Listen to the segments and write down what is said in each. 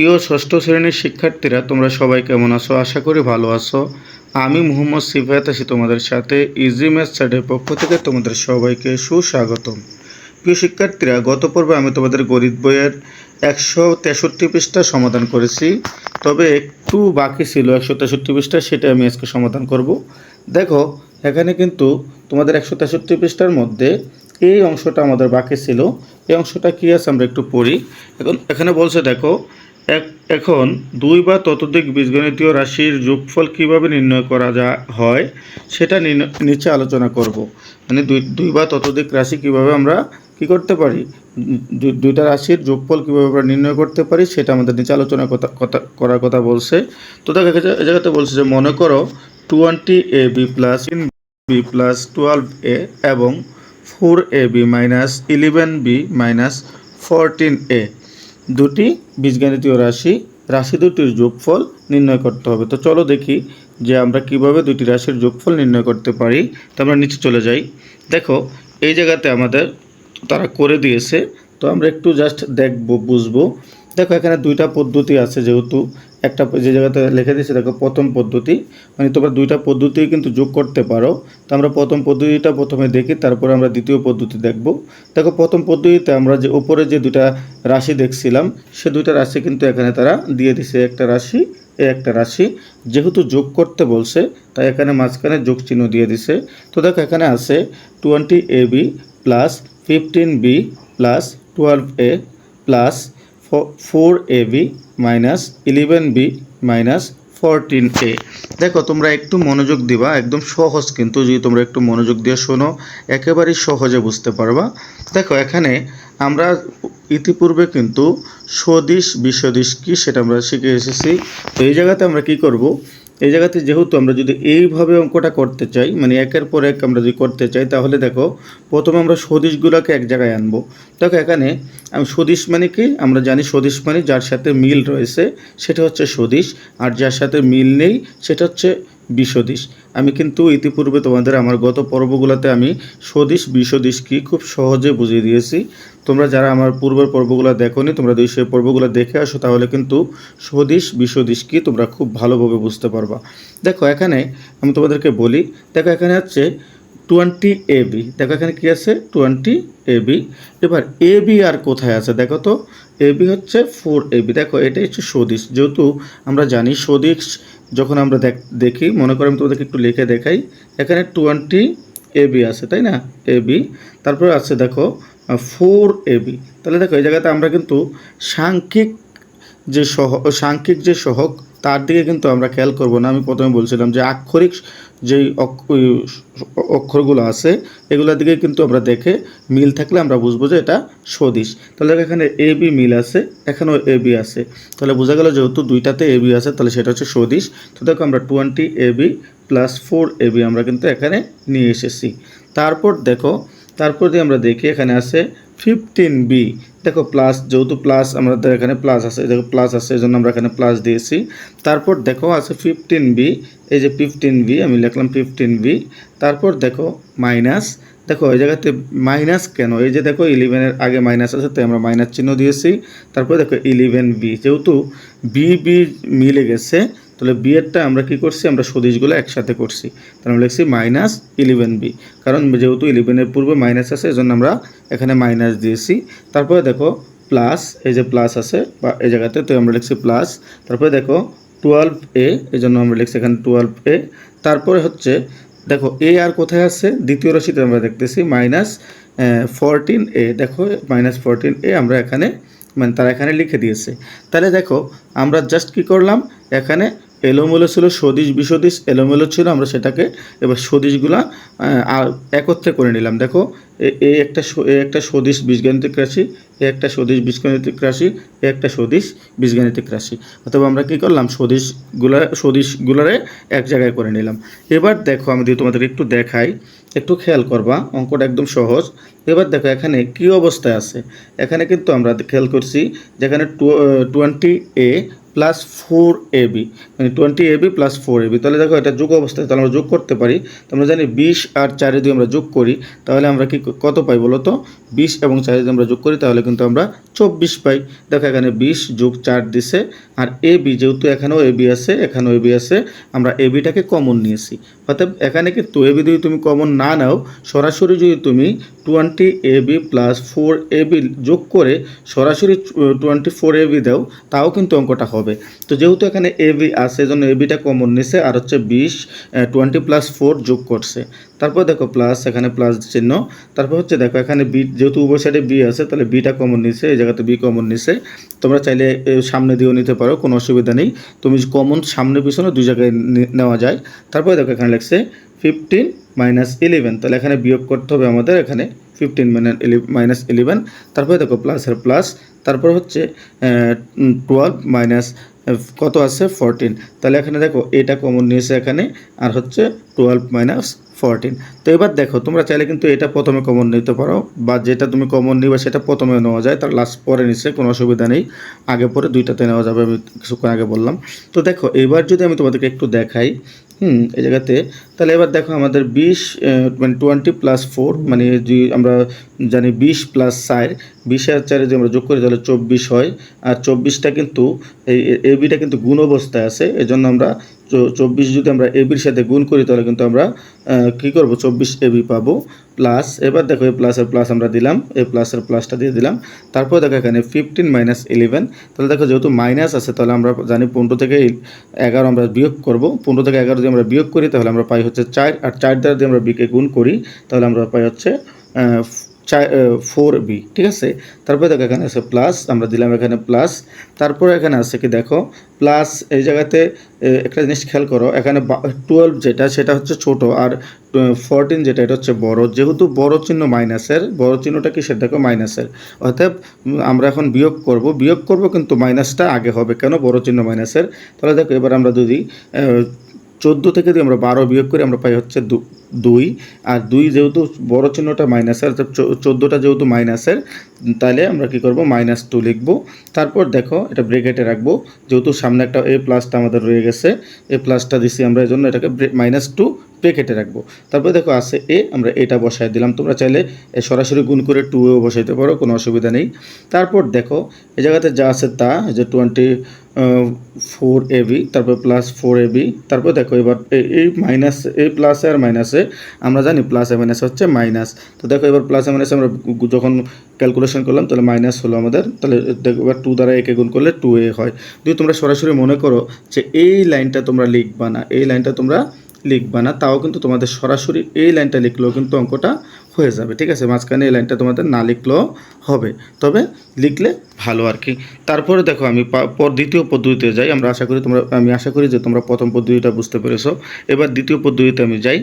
প্রিয় ষষ্ঠ শ্রেণির শিক্ষার্থীরা, তোমরা সবাই কেমন আছো? আশা করি ভালো আছো। আমি মোহাম্মদ সিফায়াত আছি তোমাদের সাথে। ইজি ম্যাথ স্যারের পক্ষ থেকে তোমাদের সবাইকে সুস্বাগতম। প্রিয় শিক্ষার্থীরা, গত পর্বে আমি তোমাদের গরিব বইয়ের একশো তেষট্টি পৃষ্ঠা সমাধান করেছি। তবে একটু বাকি ছিল একশো তেষট্টি পৃষ্ঠা, সেটা আমি আজকে সমাধান করব। দেখো, এখানে কিন্তু তোমাদের একশো তেষট্টি পৃষ্ঠার মধ্যে এই অংশটা আমাদের বাকি ছিল। এই অংশটা কী আছে? আমরা একটু পড়ি। এখন এখানে বলছে, দেখো এখন দুই বা ততোধিক বীজগণিতীয় রাশির যোগফল কীভাবে নির্ণয় করা যা, হয়, সেটা নিচে আলোচনা করব। মানে দুই দুই বা ততোধিক রাশি কীভাবে আমরা কি করতে পারি? দুইটা রাশির যোগফল কীভাবে আমরা নির্ণয় করতে পারি, সেটা আমাদের নিচে আলোচনা কথা কথা, করার কথা বলছে। তো দেখো এখানে- এই জায়গাতে বলছে যে, মনে করো twenty A B plus in B plus twelve A এবং four A B minus eleven B minus fourteen A. দুটি বীজগণিতীয় রাশি রাশি দুটির যোগফল নির্ণয় করতে হবে। তো চলো দেখি যে আমরা কীভাবে দুটি রাশির যোগফল নির্ণয় করতে পারি। তো আমরা নিচে চলে যাই। দেখো, এই জায়গাতে আমাদের তারা করে দিয়েছে। তো আমরা একটু জাস্ট দেখব, বুঝব। দেখো, এখানে দুইটা পদ্ধতি আছে যেহেতু। একটা যে জায়গাতে লিখে দিয়েছে, দেখো, প্রথম পদ্ধতি। মানে তোমরা দুইটা পদ্ধতি কিন্তু যোগ করতে পারো। তো আমরা প্রথম পদ্ধতিটা প্রথমে দেখি, তারপরে আমরা দ্বিতীয় পদ্ধতি দেখব। দেখো, প্রথম পদ্ধতিতে আমরা যে উপরে যে দুইটা রাশি দেখছিলাম, সে দুইটা রাশি কিন্তু এখানে তারা দিয়ে দিছে একটা রাশি, এ একটা রাশি। যেহেতু যোগ করতে বলছে, তাই এখানে মাঝখানে যোগ চিহ্ন দিয়ে দিছে তো দেখো, এখানে আছে twenty A B plus fifteen B plus twelve A plus four A B minus eleven B minus fourteen A দেখো, তোমরা একটু মনোযোগ দিবা, একদম সহজ কিন্তু, যদি তোমরা একটু মনোযোগ দিয়ে শোনো, একেবারেই সহজে বুঝতে পারবা। দেখো, এখানে আমরা ইতিপূর্বে কিন্তু সদিশ, বিসদিশ কি সেটা আমরা শিখে এসেছি। তো এই জায়গাতে আমরা কি করব? এই জায়গাতে যেহেতু আমরা যদি এইভাবে অঙ্কটা করতে চাই মানে একের পর এক আমরা যদি করতে চাই, তাহলে দেখো, প্রথমে আমরা সদিশগুলোকে এক জায়গায় আনব। দেখো এখানে আমি সদিশ মানে কি? আমরা জানি সদিশ মানে যার সাথে মিল রয়েছে, সেটা হচ্ছে সদিশ, আর যার সাথে মিল নেই, সেটা হচ্ছে বিসদিশ আমি কিন্তু ইতিপূর্বে তোমাদের আমার গত পর্বগুলোতে আমি সদিশ বিসদিশ কি খুব সহজে বুঝিয়ে দিয়েছি। তোমরা যারা আমার পূর্বের পর্বগুলো দেখোনি, তোমরা যদি সেই পর্বগুলো দেখে আসো, তাহলে কিন্তু সদিশ বিসদিশ কি তোমরা খুব ভালোভাবে বুঝতে পারবা। দেখো, এখানে আমি তোমাদেরকে বলি, দেখো এখানে হচ্ছে টোয়েন্টি এ বি দেখো এখানে কি আছে? টোয়েন্টি এ বি এবার এ বি আর কোথায় আছে? দেখো তো এ বি হচ্ছে ফোর এ বি দেখো, এটাই হচ্ছে সদিশ যেহেতু আমরা জানি সদিশ যখন আমরা দেখ মনে করি আমি তোমাদেরকে একটু লিখে দেখাই, এখানে টোয়েন্টি এবি আছে, তাই না? এবি তারপরে আছে দেখো ফোর এবি তাহলে দেখো, এই জায়গাতে আমরা কিন্তু সাংখ্যিক যে সহ, সাংখ্যিক যে সহক তার দিকে কিন্তু আমরা খেয়াল করব না। আমি প্রথমে বলছিলাম যে আক্ষরিক যেই অক্ষরগুলো আছে, এগুলোর দিকে কিন্তু আমরা দেখে মিল থাকলে আমরা বুঝব যে এটা সদিশ। তাহলে এখানে এ, বি মিল আছে, এখানেও এ, বি আছে। তাহলে বোঝা গেল যেহেতু দুইটাতে এ, বি আছে, তাহলে সেটা হচ্ছে সদিশ। তো দেখো আমরা twenty A, B plus four A, B আমরা কিন্তু এখানে নিয়ে এসেছি। তারপর দেখো, তারপর দিয়ে আমরা দেখি এখানে আছে ফিফটিন বি। দেখো প্লাস যেহেতু প্লাস আমাদের এখানে প্লাস আছে, দেখো প্লাস আছে এই জন্য আমরা এখানে প্লাস দিয়েছি। তারপর দেখো আছে ফিফটিন বি এই যে ফিফটিন বি আমি লিখলাম ফিফটিন বি তারপর দেখো মাইনাস দেখো এই জায়গাতে মাইনাস কেন? এই যে দেখো ইলেভেনের আগে মাইনাস আছে, তাই আমরা মাইনাস চিহ্ন দিয়েছি। তারপর দেখো ইলেভেন বি যেহেতু বি বি মিলে গেছে তাহলে বি এরটা আমরা কি করছি? আমরা সদিশগুলো একসাথে করছি। তাহলে আমরা লিখছি মাইনাস ইলেভেন বি কারণ যেহেতু ইলেভেনের পূর্বে মাইনাস আছে, এজন্য আমরা এখানে মাইনাস দিয়েছি। তারপরে দেখো প্লাস এই যে প্লাস আছে, বা এই জায়গাতে, তো আমরা লিখছি প্লাস তারপরে দেখো টুয়েলভ এ এই জন্য আমরা লিখছি এখানে টুয়েলভ এ তারপরে হচ্ছে, দেখো এ আর কোথায় আছে? দ্বিতীয় রাশিতে আমরা দেখতেছি মাইনাস ফোরটিন এ দেখো মাইনাস ফোরটিন এ আমরা এখানে মানে তারা এখানে লিখে দিয়েছে। তাহলে দেখো, আমরা জাস্ট কি করলাম? এখানে এলোমেলো ছিল সদিশ, বিসদিশ, এলোমেলো ছিল, আমরা সেটাকে এবার সদিশগুলা একত্রে করে নিলাম। দেখো, এ- একটা এ একটা সদিশ বীজগাণিতিক রাশি, এ একটা সদিশ বীজগাণিতিক রাশি, এ একটা সদিশ বীজগাণিতিক রাশি। অথবা আমরা কি করলাম? সদিশগুলা, সদিশগুলারে এক জায়গায় করে নিলাম। এবার দেখো, আমি যদি তোমাদেরকে একটু দেখাই, একটু খেয়াল করবা, অঙ্কটা একদম সহজ। এবার দেখো, এখানে কি অবস্থায় আছে? এখানে কিন্তু আমরা খেয়াল করছি, যেখানে twenty A plus four A B মানে twenty A B plus four A B তাহলে দেখো এটা যোগ অবস্থায়, তাহলে আমরা যোগ করতে পারি। তো আমরা জানি বিশ আর চারে যদি আমরা যোগ করি। তাহলে আমরা কি কত পাই বলো তো? বিশ এবং চারে যদি আমরা যোগ করি, তাহলে কিন্তু আমরা চব্বিশ পাই। দেখো এখানে বিশ যোগ চার দিছে, আর এ বি যেহেতু এখানেও এ বি আছে, এখানেও এ বি আছে, আমরা এ বিটাকে কমন নিয়েছি। অর্থাৎ এখানে কিন্তু এ বি যদি তুমি কমন না নাও, সরাসরি যদি তুমি twenty A B plus four A B যোগ করে, সরাসরি টোয়েন্টি ফোর এ বি দাও, তাও কিন্তু অঙ্কটা হবে। তো যেহেতু এখানে এ বি আছে, এজন্য এ বিটা কমন নিছে, আর হচ্ছে বিশ টোয়েন্টি প্লাস ফোর যোগ করছে। তারপর দেখো প্লাস এখানে প্লাস চিহ্ন। তারপর হচ্ছে দেখো এখানে বি যেহেতু উভয় সাইডে বি আছে, তাহলে বিটা কমন নিছে, এই জায়গাতে বি কমন নিছে। তোমরা চাইলে সামনে দিয়েও নিতে পারো, কোনো অসুবিধা নেই। তুমি কমন সামনে, পিছনে দুই জায়গায় নেওয়া যায়। তারপরে দেখো এখানে লিখছে ফিফটিন মাইনাস ইলেভেন তাহলে এখানে বিয়োগ করতে হবে আমাদের এখানে ফিফটিন মাইনাস ইলেভেন তারপরে দেখো প্লাসের প্লাস তারপর হচ্ছে টুয়েলভ মাইনাস কত আছে? ফোরটিন তাহলে এখানে দেখো, এটা কমন নিয়েছে এখানে, আর হচ্ছে টুয়েলভ মাইনাস ফোরটিন তো এবার দেখো, তোমরা চাইলে কিন্তু এটা প্রথমে কমন নিতে পারো, বা যেটা তুমি কমন নিবা সেটা প্রথমে নেওয়া যায়, তার লাস্ট পরে নিচ্ছে, কোনো অসুবিধা নেই। আগে পরে দুইটাতে নেওয়া যাবে, আমি কিছুক্ষণ আগে বললাম। তো দেখো, এবার যদি আমি তোমাদেরকে একটু দেখাই হুম, এই জায়গাতে। তাহলে এবার দেখো আমাদের বিশ মানে টোয়েন্টি প্লাস ফোর মানে যে আমরা জানি বিশ প্লাস চার বিশ আর চারে যদি আমরা যোগ করি তাহলে চব্বিশ হয়। আর চব্বিশটা কিন্তু এই এবিটা কিন্তু গুণ অবস্থায় আছে। এজন্য আমরা চব্বিশ যদি আমরা এবির সাথে গুণ করি তাহলে কিন্তু আমরা কী করব? চব্বিশ এবি পাবো। প্লাস, এবার দেখো এই প্লাসের প্লাস আমরা দিলাম। এই প্লাসের প্লাসটা দিয়ে দিলাম। তারপর দেখো এখানে ফিফটিন মাইনাস ইলেভেন তাহলে দেখো যেহেতু মাইনাস আছে, তাহলে আমরা জানি পনেরো থেকে এগারো আমরা বিয়োগ করব। পনেরো থেকে এগারো যদি আমরা বিয়োগ করি, তাহলে আমরা পাই হচ্ছে চার, আর চার দ্বারা যদি আমরা বিকে গুণ করি, তাহলে আমরা পাই হচ্ছে ফোর বি ঠিক আছে? তারপরে দেখো এখানে আছে প্লাস আমরা দিলাম এখানে প্লাস তারপরে এখানে আছে কি দেখো? প্লাস এই জায়গাতে একটা জিনিস খেয়াল করো, এখানে টুয়েলভ যেটা, সেটা হচ্ছে ছোট, আর ফোরটিন যেটা, এটা হচ্ছে বড়। যেহেতু বড় চিহ্ন মাইনাসের বড় চিহ্নটা কি কিসের? দেখো মাইনাসের অর্থাৎ আমরা এখন বিয়োগ করব বিয়োগ করব কিন্তু মাইনাসটা আগে হবে। কেন বড় চিহ্ন মাইনাসের তাহলে দেখো, এবার আমরা যদি চোদ্দ থেকে যদি আমরা বারো বিয়োগ করি আমরা পাই হচ্ছে দুই। আর দুই যেহেতু বড় চিহ্নটা মাইনাসের চোদ্দোটা যেহেতু মাইনাসের তাহলে আমরা কি করব? মাইনাস টু লিখব। তারপর দেখো, এটা ব্রেকেটে রাখব। যেহেতু সামনে একটা এ প্লাসটা আমাদের রয়ে গেছে এ প্লাসটা দিছি আমরা এই জন্য এটাকে মাইনাস টু ব্রেকেটে রাখব। তারপরে দেখো আছে এ, আমরা এটা বসাই দিলাম। তোমরা চাইলে এ সরাসরি গুণ করে টু এও বসাইতে পারো, কোনো অসুবিধা নেই। তারপর দেখো, এই জায়গাতে যা আছে তা যে টোয়েন্টি ফোর এবি তারপর প্লাস ফোর এবি তারপর দেখো এবার এ- এই মাইনাস এই প্লাসে আর মাইনাসে আমরা জানি প্লাস প্লাসে মাইনাস হচ্ছে মাইনাস তো দেখো এবার প্লাসে মাইনাসে আমরা যখন ক্যালকুলেশন করলাম, তাহলে মাইনাস হলো আমাদের, তাহলে দেখো এবার টু দ্বারা একে গুণ করলে টু এ হয়। যদি তোমরা সরাসরি মনে করো যে এই লাইনটা তোমরা লিখবা না, এই লাইনটা তোমরা লিখবা না, তাও কিন্তু তোমাদের সরাসরি এই লাইনটা লিখলেও কিন্তু অঙ্কটা হয়ে যাবে, ঠিক আছে? মাঝখানে এই লাইনটা তোমাদের না লিখলেও হবে, তবে লিখলে ভালো আর কি। তারপরে দেখো, আমি পর দ্বিতীয় পদ্ধতিতে যাই, আমরা আশা করি তোমরা আমি আশা করি যে তোমরা প্রথম পদ্ধতিটা বুঝতে পেরেছ। এবার দ্বিতীয় পদ্ধতিতে আমি যাই।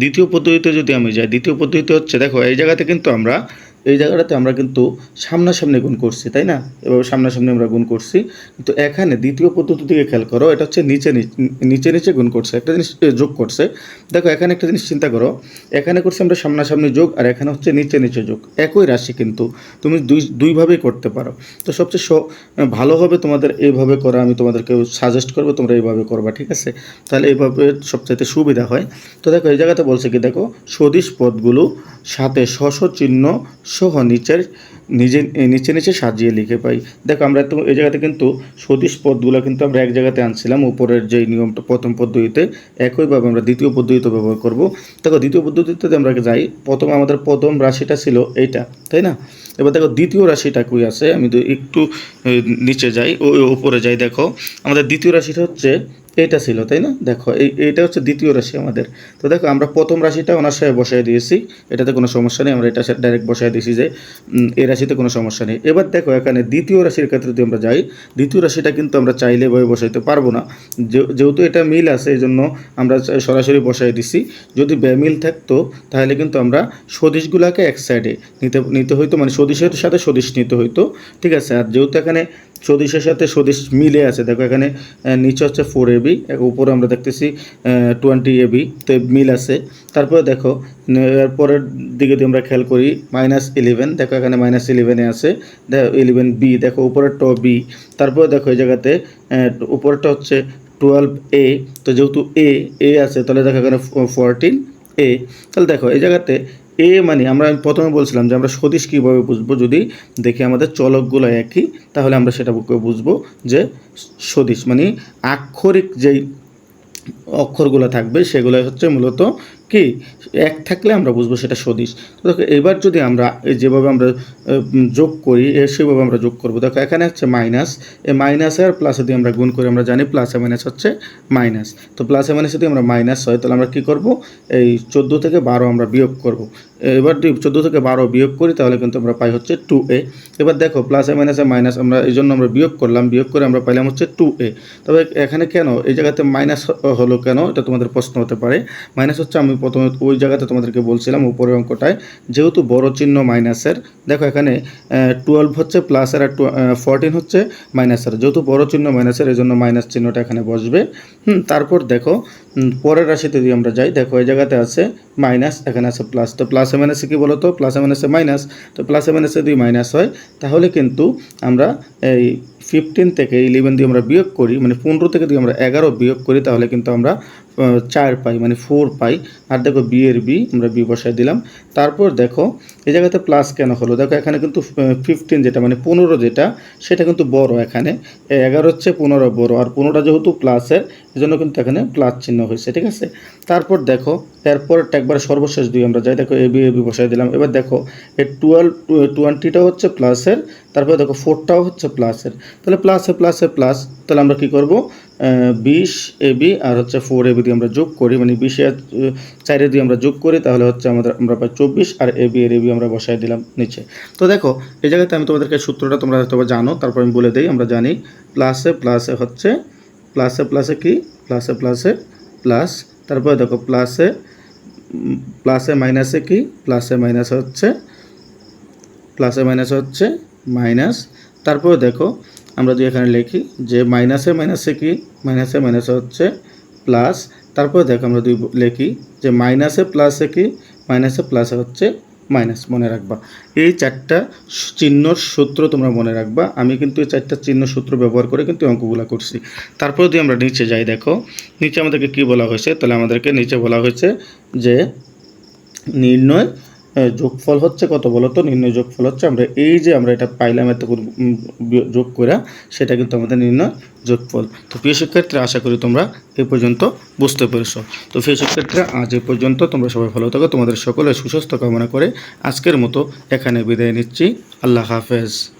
দ্বিতীয় পদ্ধতিতে যদি আমি যাই, দ্বিতীয় পদ্ধতিতে হচ্ছে, দেখো, এই জায়গাতে কিন্তু আমরা এই জায়গাটাতে আমরা কিন্তু সামনাসামনি গুণ করছি, তাই না? এভাবে সামনাসামনি আমরা গুণ করছি। কিন্তু এখানে দ্বিতীয় পদ্ধতি দিকে খেয়াল করো, এটা হচ্ছে নিচে নিচে নিচে গুণ করছে। একটা জিনিস যোগ করছে। দেখো, এখানে একটা জিনিস চিন্তা করো, এখানে করছি আমরা সামনাসামনি যোগ, আর এখানে হচ্ছে নিচে নিচে যোগ। একই রাশি কিন্তু তুমি দুই, দুইভাবেই করতে পারো। তো সবচেয়ে স- ভালো হবে তোমাদের এইভাবে করা, আমি তোমাদেরকে সাজেস্ট করব, তোমরা এইভাবে করবা, ঠিক আছে? তাহলে এইভাবে সবচাইতে সুবিধা হয়। তো দেখো, এই জায়গাতে বলছে কি, দেখো, সদিশ পদগুলো সাথে শশ চিহ্ন সহ নিচের নিজে নিচে নিচে সাজিয়ে লিখে পাই। দেখো আমরা তো এই জায়গাতে কিন্তু সদিশ পদগুলো কিন্তু আমরা এক জায়গাতে আনছিলাম উপরের যেই নিয়মটা প্রথম পদ্ধতিতে একইভাবে আমরা দ্বিতীয় পদ্ধতিতে ব্যবহার করব। দেখো দ্বিতীয় পদ্ধতিতে আমরা যাই প্রথম আমাদের প্রথম রাশিটা ছিল এইটা তাই না? এবার দেখো দ্বিতীয় রাশিটা কই আছে? আমি একটু নিচে যাই ও, উপরে যাই দেখো। আমাদের দ্বিতীয় রাশিটা হচ্ছে এটা ছিল, তাই না? দেখো, এই, এটা হচ্ছে দ্বিতীয় রাশি আমাদের। তো দেখো, আমরা প্রথম রাশিটা ওনার সাথে বসাই দিয়েছি। এটাতে কোনো সমস্যা নেই, আমরা এটা ডাইরেক্ট বসাই দিয়েছি যে এই রাশিতে কোনো সমস্যা নেই। এবার দেখো, এখানে দ্বিতীয় রাশির ক্ষেত্রে যদি আমরা যাই, দ্বিতীয় রাশিটা কিন্তু আমরা চাইলে এভাবে বসাইতে পারব না। যেহেতু এটা মিল আছে এই জন্য আমরা সরাসরি বসাই দিছি। যদি বেমিল থাকতো, তাহলে কিন্তু আমরা সদিশগুলোকে এক সাইডে নিতে নিতে হইতো মানে সদিশের সাথে সদিশ নিতে হইতো। ঠিক আছে? আর যেহেতু এখানে সদিশের সাথে সদিশ মিলে আছে। দেখো এখানে নিচে হচ্ছে ফোর এবি উপরে আমরা দেখতেছি টোয়েন্টি এবি তো মিল আছে। তারপরে দেখো এরপরের দিকে যদি আমরা খেয়াল করি মাইনাস ইলেভেন দেখো এখানে মাইনাস ইলেভেনে আছে। ইলেভেন বি দেখো, উপরেরটা বি তারপরে দেখো এই জায়গাতে উপরেরটা হচ্ছে টুয়েলভ এ তো যেহেতু এ এ আছে, তাহলে দেখো এখানে ফোরটিন এ তাহলে দেখো, এই জায়গাতে এ মানে আমরা প্রথমে বলছিলাম যে আমরা সদিশ কীভাবে বুঝব যদি দেখি আমাদের চলকগুলো একই, তাহলে আমরা সেটা বুঝব যে সদিশ মানে আক্ষরিক যেই অক্ষরগুলো থাকবে সেগুলো হচ্ছে মূলত কি? এক থাকলে আমরা বুঝব সেটা সদিশ তো দেখো, এবার যদি আমরা যেভাবে আমরা যোগ করি এ সেভাবে আমরা যোগ করব। দেখো, এখানে হচ্ছে মাইনাস এই মাইনাসে আর প্লাসে দিয়ে আমরা গুণ করি, আমরা জানি প্লাসে মাইনাস হচ্ছে মাইনাস তো প্লাসে মাইনাসে যদি আমরা মাইনাস হয়, তাহলে আমরা কী করব? এই চোদ্দ থেকে বারো আমরা বিয়োগ করব। এবার চোদ্দ থেকে বারো বিয়োগ করি, তাহলে কিন্তু আমরা পাই হচ্ছে টু এ এবার দেখো প্লাসে মাইনাসে মাইনাস আমরা এই জন্য আমরা বিয়োগ করলাম, বিয়োগ করে আমরা পাইলাম হচ্ছে টু এ তবে এখানে কেন? এই জায়গাতে মাইনাস হলো কেন? এটা তোমাদের প্রশ্ন হতে পারে। মাইনাস হচ্ছে আমি প্রথমে ওই জায়গাতে তোমাদেরকে বলছিলাম, উপরের অঙ্কটায়। যেহেতু বড় চিহ্ন মাইনাসের দেখো এখানে টুয়েলভ হচ্ছে প্লাসের আর ফোরটিন হচ্ছে মাইনাসের যেহেতু বড় চিহ্ন মাইনাসের এই জন্য মাইনাস চিহ্নটা এখানে বসবে। হুম, তারপর দেখো পরের রাশিতে যদি আমরা যাই, দেখো এই জায়গাতে আছে মাইনাস এখানে আছে প্লাস তো প্লাসে মাইনাসে কী বলো তো প্লাসে মাইনাসে মাইনাস তো প্লাসে মাইনাসে দুই মাইনাস হয়। তাহলে কিন্তু আমরা এই ফিফটিন থেকে ইলেভেন দিয়ে আমরা বিয়োগ করি মানে পনেরো থেকে যদি আমরা এগারো বিয়োগ করি, তাহলে কিন্তু আমরা চার পাই মানে ফোর পাই। আর দেখো বি এর বি আমরা বি বসায় দিলাম। তারপর দেখো, এই জায়গাতে প্লাস কেন হলো? দেখো এখানে কিন্তু ফিফটিন যেটা মানে পনেরো যেটা, সেটা কিন্তু বড় এখানে। এগারো হচ্ছে পনেরো বড়, আর পনেরোটা যেহেতু প্লাসের এই জন্য কিন্তু এখানে প্লাস চিহ্ন হয়েছে, ঠিক আছে? তারপর দেখো এরপরটা একবার সর্বশেষ দুই, আমরা যাই, দেখো এ বি এ বি বসাই দিলাম। এবার দেখো এই টুয়েলভ টোয়েন্টিটা হচ্ছে প্লাসের তারপরে দেখো ফোরটাও হচ্ছে প্লাসের তাহলে প্লাসে প্লাসে প্লাস তাহলে আমরা কি করব বিশ এ বি আর হচ্ছে ফোর এ বি দিয়ে আমরা যোগ করি মানে বিশে চারে দিয়ে আমরা যোগ করি তাহলে হচ্ছে আমাদের আমরা পাই চব্বিশ আর এ বি এর বি আমরা বসাই দিলাম নিচে তো দেখো এই জায়গাতে আমি তোমাদেরকে সূত্রটা তোমরা হয়তো জানো তারপর আমি বলে দিই আমরা জানি প্লাসে প্লাসে হচ্ছে প্লাসে প্লাসে কি প্লাসে প্লাসে প্লাস তারপরে দেখো প্লাসে প্লাসে মাইনাসে কি প্লাসে মাইনাসে হচ্ছে প্লাসে মাইনাসে হচ্ছে মাইনাস, তারপরে দেখো, আমরা যদি এখানে লিখি যে মাইনাসে মাইনাসে কি? মাইনাসে মাইনাসে হচ্ছে প্লাস, তারপরে দেখো আমরা যদি লিখি যে মাইনাসে প্লাসে কি? মাইনাসে প্লাসে হচ্ছে মাইনাস, মনে রাখবা। এই চারটা চিহ্নর সূত্র তোমরা মনে রাখবা। আমি কিন্তু এই চারটা চিহ্ন সূত্র ব্যবহার করে কিন্তু অঙ্কগুলো করছি। তারপর যদি আমরা নিচে যাই, দেখো, নিচে আমাদেরকে কি বলা হয়েছে? তাহলে আমাদেরকে নিচে বলা হয়েছে যে নির্ণয় যোগফল হচ্ছে কত বলো তো? নির্ণয় যোগফল হচ্ছে আমরা এই যে আমরা এটা পাইলাম এত গুণ- উম, বিয়- যোগ করে সেটা কিন্তু আমাদের নির্ণয় যোগফল। তো প্রিয় শিক্ষার্থীরা আশা করি তোমরা এ পর্যন্ত বুঝতে পেরেছ। তো প্রিয় শিক্ষার্থীরা আজ এ পর্যন্ত তোমরা সবাই ভালো থাকো তোমাদের সকলে সুস্বাস্থ্য কামনা করে আজকের মতো এখানে বিদায় নিচ্ছি। আল্লাহ হাফেজ।